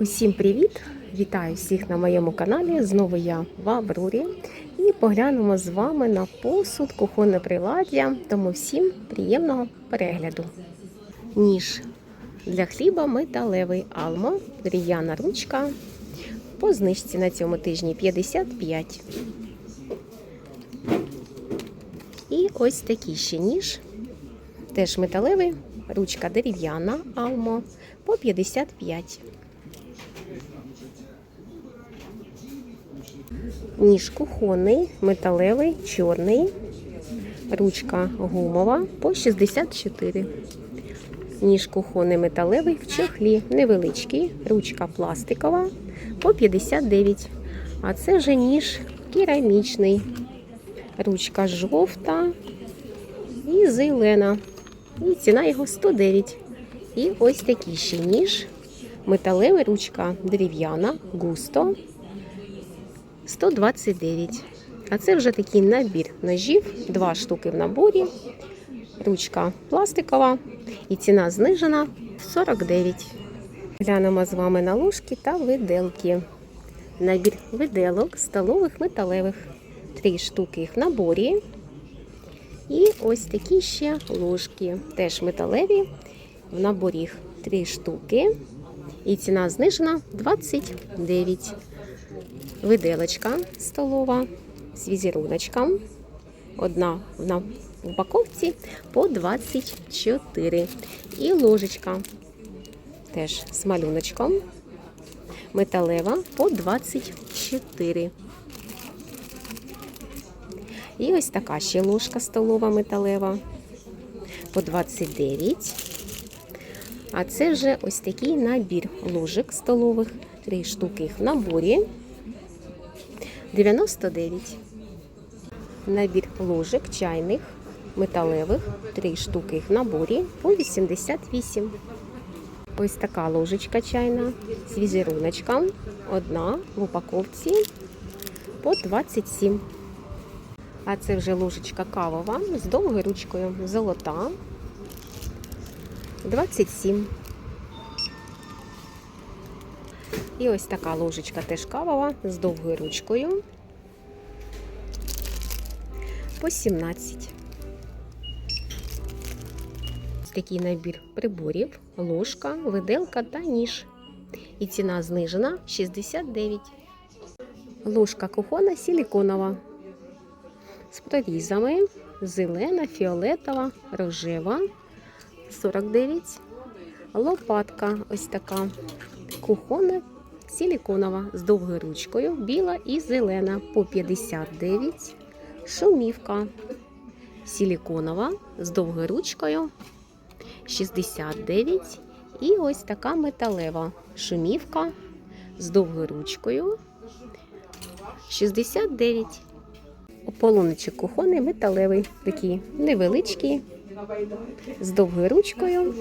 Усім привіт! Вітаю всіх на моєму каналі. Знову я в. І поглянемо з вами на посуд, кухонне приладдя. Тому всім приємного перегляду. Ніж для хліба металевий алмо, дерев'яна ручка. По знижці на цьому тижні 55. І ось такий ще ніж. Теж металевий, ручка дерев'яна алмо по 55. Ніж кухонний, металевий, чорний, ручка гумова по 64. Ніж кухонний металевий в чохлі, невеличкий, ручка пластикова по 59. А це вже ніж керамічний. Ручка жовта і зелена. І ціна його 109. І ось такий ще ніж. Металевий ручка дерев'яна, густо 129. А це вже такий набір ножів, два штуки в наборі. Ручка пластикова і ціна знижена 49. Глянемо з вами на ложки та виделки. Набір виделок столових металевих. Три штуки їх в наборі. І ось такі ще ложки. Теж металеві. В наборі їх три штуки. І ціна знижена 29. Виделочка столова з візеруночком. Одна в упаковці по 24. І ложечка теж з малюночком. Металева по 24. І ось така ще ложка столова металева по 29. А це вже ось такий набір ложок столових. Три штуки їх в наборі. 99. Набір ложок чайних, металевих. Три штуки їх в наборі по 88. Ось така ложечка чайна з візеруночком. Одна в упаковці по 27. А це вже ложечка кавова з довгою ручкою. Золота. 27. І ось така ложечка теж кавова з довгою ручкою. По 17. Ось такий набір приборів, ложка, виделка та ніж. І ціна знижена 69. Ложка кухона силіконова. З прорізами зелена, фіолетова, рожева 49. Лопатка ось така. Кухонна силіконова з довгою ручкою, біла і зелена по 59. Шумівка силіконова з довгою ручкою 69. І ось така металева шумівка з довгою ручкою 69. Ополоночок кухонний металевий, такий невеличкий, з довгою ручкою.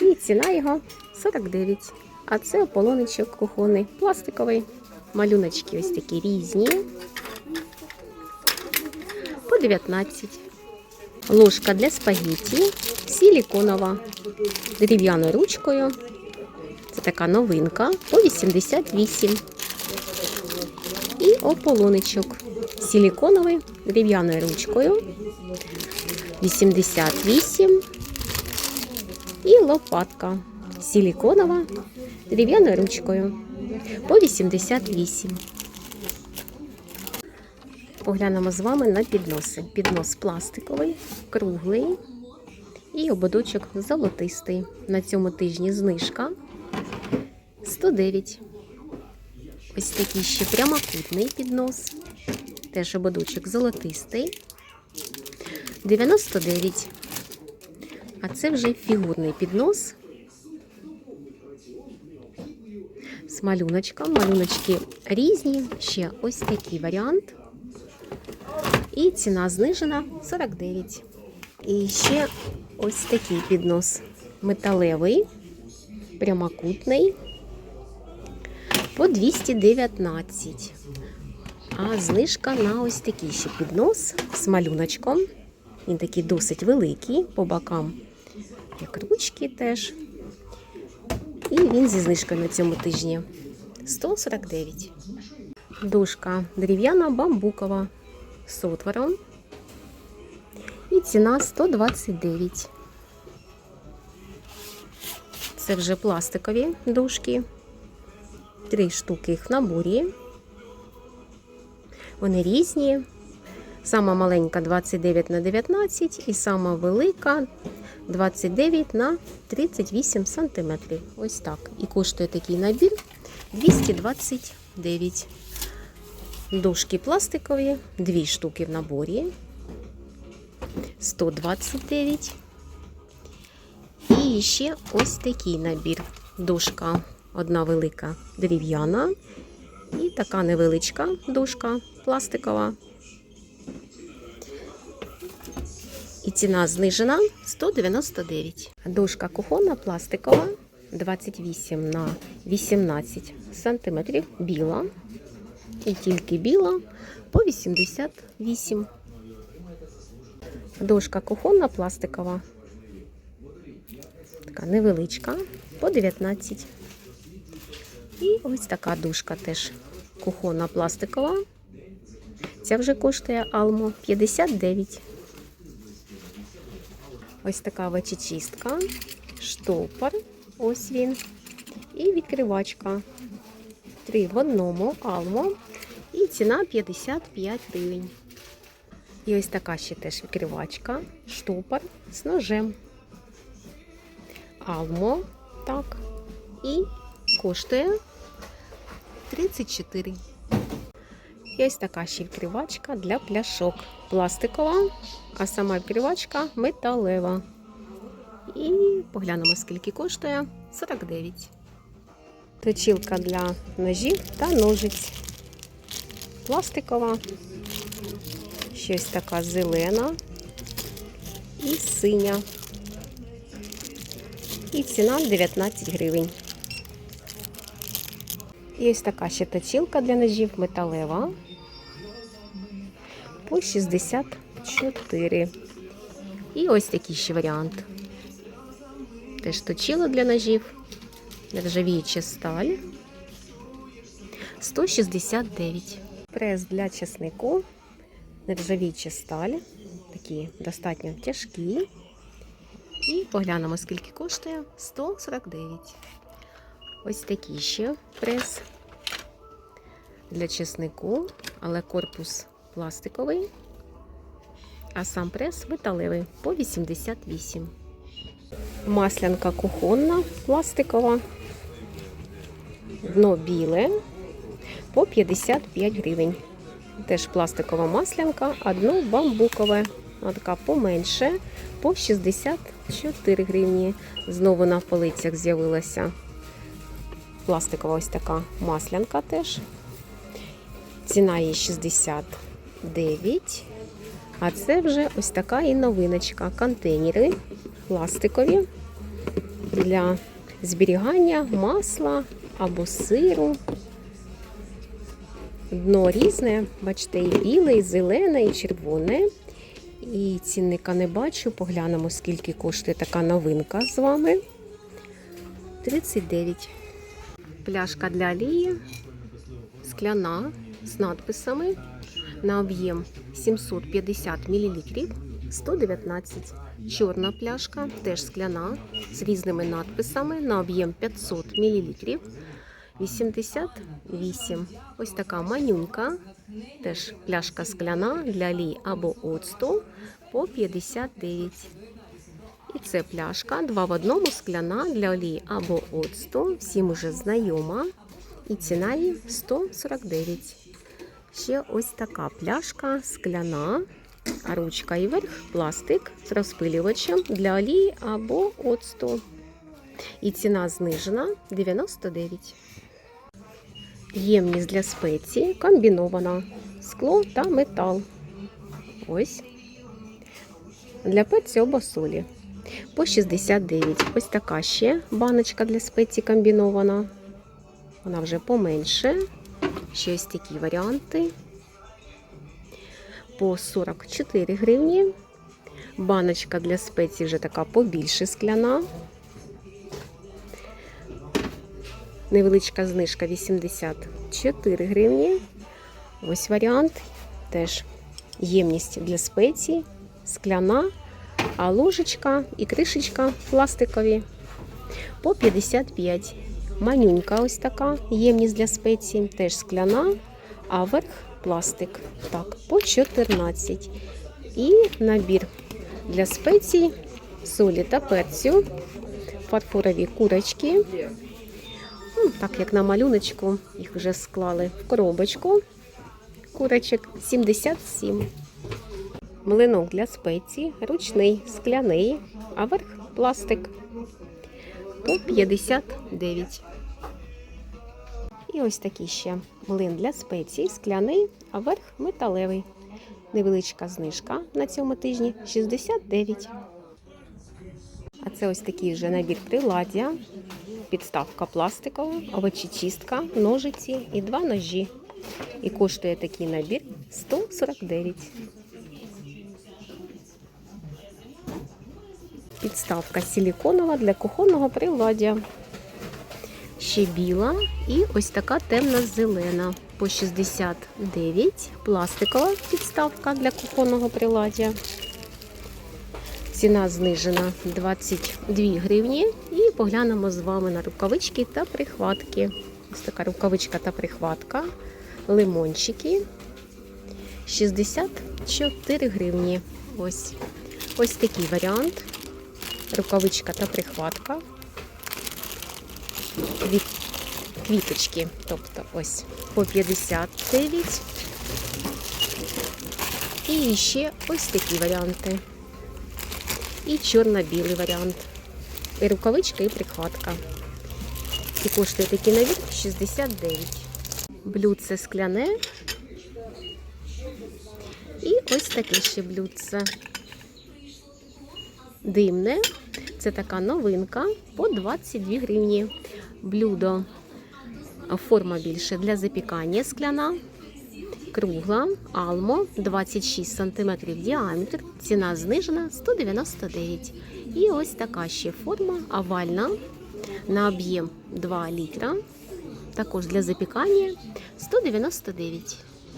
І ціна його 49. А це ополоночок кухонний, пластиковий. Малюночки ось такі різні. По 19. Ложка для спагетті, силіконова, дерев'яною ручкою. Це така новинка по 88. І ополоночок силіконовий, дерев'яною ручкою. 88. І лопатка силіконова, дерев'яною ручкою по 88. Поглянемо з вами на підноси. Піднос пластиковий, круглий і ободочок золотистий. На цьому тижні знижка 109. Ось такий ще прямокутний піднос. Теж ободочок золотистий. 99. А це вже фігурний піднос. З малюночком. Малюночки різні. Ще ось такий варіант. І ціна знижена 49. І ще ось такий піднос металевий, прямокутний по 219. А знижка на ось такий ще піднос з малюночком. Він такий досить великий по бокам, як ручки теж. І він зі знижкою на цьому тижні 149. Дошка дерев'яна бамбукова з отвором. І ціна 129. Це вже пластикові дошки. Три штуки їх в наборі. Вони різні. Сама маленька 29 на 19 і сама велика 29 на 38 сантиметрів. Ось так. І коштує такий набір 229. Дошки пластикові, дві штуки в наборі. 129. І ще ось такий набір. Дошка одна велика дерев'яна і така невеличка дошка пластикова. Ціна знижена 199. Дошка кухонна пластикова 28 на 18 сантиметрів, біла. І тільки біла по 88. Дошка кухонна пластикова. Така невеличка по 19. І ось така дужка теж кухонна пластикова. Ця вже коштує Алмо 59. Ось така вечечистка, штопор, ось він. І відкривачка. Три в одному Алмо. І ціна 55 гривень. І ось така ще теж відкривачка, штопор з ножем. Алмо, так. І коштує 34. Ось така ще відкривачка для пляшок. Пластикова, а сама відкривачка металева. І поглянемо, скільки коштує 49. Точилка для ножів та ножиць. Пластикова. Щось така зелена і синя. І ціна 19 гривень. І ось така ще точилка для ножів металева по 64. І ось такий ще варіант. Теж точило для ножів. Нержавіюча сталь. 169. Прес для чеснику. Нержавіюча сталь. Такі достатньо тяжкі. І поглянемо, скільки коштує 149. Ось такий ще прес для чеснику, але корпус пластиковий, а сам прес металевий по 88. Маслянка кухонна, пластикова, дно біле по 55 гривень. Теж пластикова маслянка, а дно бамбукове. Вона така поменше, по 64 гривні. Знову на полицях з'явилася пластикова ось така маслянка теж. Ціна її 69. А це вже ось така і новиночка. Контейнери пластикові для зберігання масла або сиру. Дно різне, бачите, і біле, і зелене, і червоне. І цінника не бачу. Поглянемо, скільки коштує така новинка з вами. 39. Пляшка для олії, скляна з надписами на об'єм 750 мл 119. Чорна пляшка, теж скляна з різними надписами на об'єм 500 мл 88. Ось така манюнька, теж пляшка скляна для олії або оцту по 59. І це пляшка 2 в одному скляна для олії або оцту. Всім уже знайома. І ціна її 149. Ще ось така пляшка скляна, ручка і верх пластик з розпилювачем для олії або оцту. І ціна знижена 99. Ємність для спеції комбінована. Скло та метал. Ось. Для перцю або солі. По 69. Ось така ще баночка для спеції комбінована. Вона вже поменше. Ще ось такі варіанти. По 44 гривні. Баночка для спеції вже така побільше скляна. Невеличка знижка 84 гривні. Ось варіант. Теж ємність для спецій, скляна, а ложечка і кришечка пластикові по 55. Манюнька ось така, ємність для спецій, теж скляна, а верх пластик. Так, по 14. І набір для спецій, солі та перцю, фарфорові курочки. Ну, так як на малюночку, їх вже склали в коробочку. Курочок 77. Млинок для спецій, ручний, скляний, а верх пластик по 59. І ось такий ще млин для спецій, скляний, а верх металевий. Невеличка знижка на цьому тижні 69. А це ось такий вже набір приладдя, підставка пластикова, овочечистка, ножиці і два ножі. І коштує такий набір 149. Підставка силіконова для кухонного приладдя. Ще біла і ось така темно-зелена по 69. Пластикова підставка для кухонного приладдя. Ціна знижена 22 гривні. І поглянемо з вами на рукавички та прихватки. Ось така рукавичка та прихватка. Лимончики 64 гривні. Ось ось такий варіант. Рукавичка та прихватка. Квіт, квіточки, тобто ось по 59. І ще ось такі варіанти. І чорно-білий варіант. І рукавичка, і прихватка. І коштує такий набір 69. Блюдце скляне. І ось таке ще блюдце. Димне. Це така новинка по 22 гривні. Блюдо форма більше для запікання скляна. Кругла, алмо 26 см діаметр, ціна знижена 199. І ось така ще форма овальна на об'єм 2 літра. Також для запікання 199.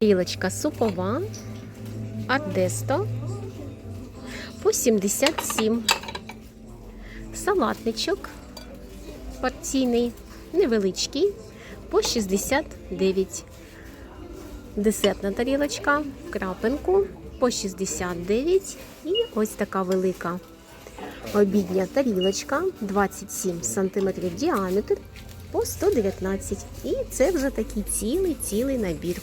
Тарілочка супова Ардесто по 77. Салатничок порційний, невеличкий по 69. Десертна тарілочка в крапинку по 69. І ось така велика обідня тарілочка 27 см діаметр по 119. І це вже такий цілий-цілий набір.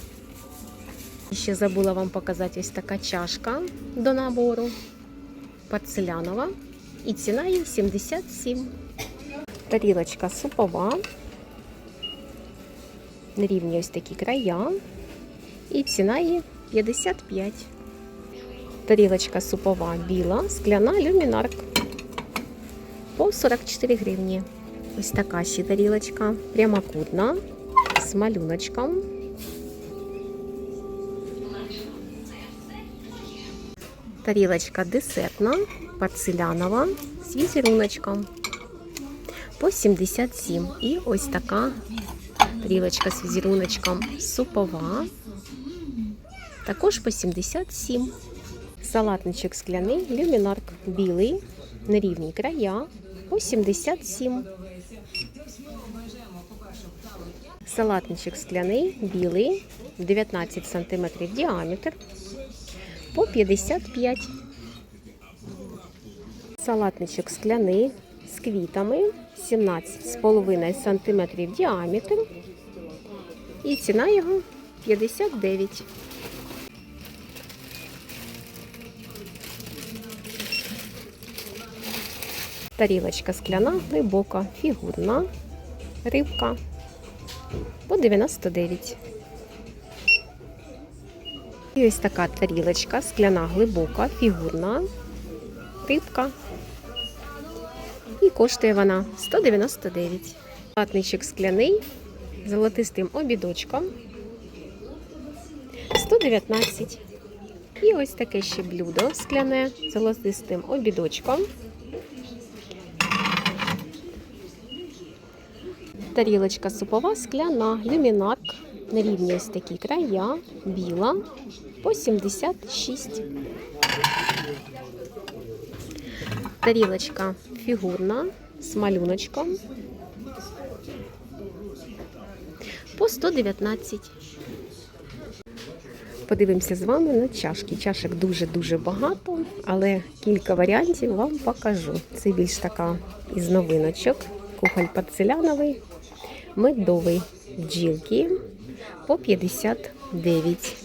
Ще забула вам показати ось така чашка до набору порцелянова. І ціна її 77. Тарілочка супова. Рівні ось такі края. І ціна її 55. Тарілочка супова біла, скляна люмінарк по 44 гривні. Ось така ще тарілочка, прямокутна, з малюночком. Тарілочка десертна, порцелянова, з візеруночком по 77. І ось така тарілочка з візеруночком супова. Також по 77. Салатничок скляний, люмінарк білий, нерівні края по 77. Салатничок скляний, білий, 19 см діаметр по 55. Салатничок скляний з квітами 17,5 см діаметр. І ціна його 59. Тарілочка скляна, глибока, фігурна, рибка по 99. І ось така тарілочка, скляна, глибока, фігурна, рибка. І коштує вона 199. Платничок скляний з золотистим обідочком 119. І ось таке ще блюдо скляне з золотистим обідочком Тарілочка супова, скляна, люмінарк. На рівні ось такі края, біла по 76. Тарілочка фігурна з малюночком по 119. Подивимося з вами на чашки. Чашок дуже-дуже багато, але кілька варіантів вам покажу. Це більш така із новиночок. Кухоль порцеляновий, медовий бджілки по 59.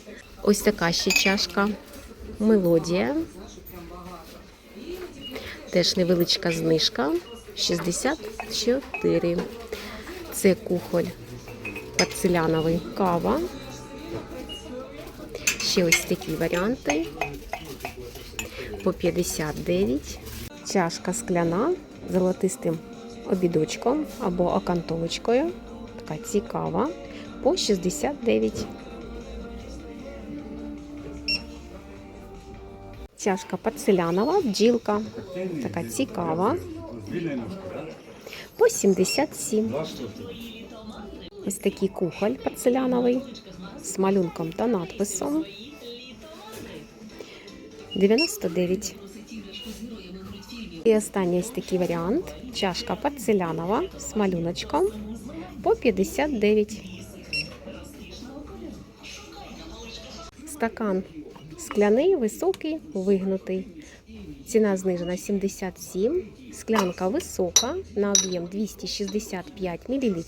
Ось така ще чашка. Мелодія. Теж невеличка знижка 64. Це кухоль порцеляновий кава. Ще ось такі варіанти по 59. Чашка скляна з золотистим обідочком або окантовочкою. Така цікава. По 69. Чашка порцелянова, бджілка. Така цікава. По 77. Ось такий кухоль порцеляновий з малюнком та надписом. 99. І останній ось такий варіант. Чашка порцелянова з малюночком по 59. Стакан скляний, високий, вигнутий. Ціна знижена 77. Склянка висока на об'єм 265 мл.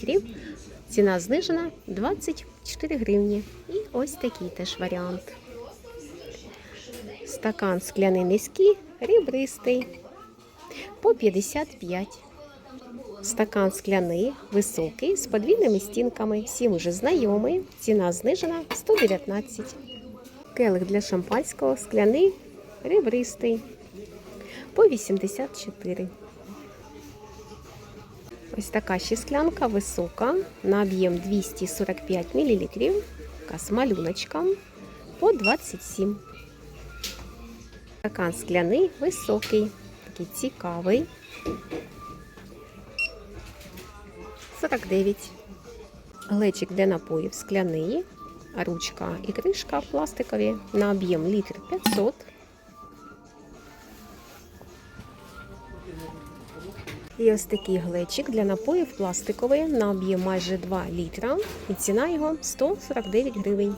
Ціна знижена 24 гривні. І ось такий теж варіант. Стакан скляний низький, ребристий по 55. Стакан скляний, високий, з подвійними стінками. Всім уже знайомий. Ціна знижена 119. Келих для шампанського скляний, ребристий по 84. Ось така ще склянка висока на об'єм 245 мл. Така з малюночком по 27. Стакан скляний високий, такий цікавий. 49. Глечик для напоїв скляний, ручка і кришка пластикові на об'єм літр 500. І ось такий глечик для напоїв пластиковий на об'єм майже 2 літра. І ціна його 149 гривень.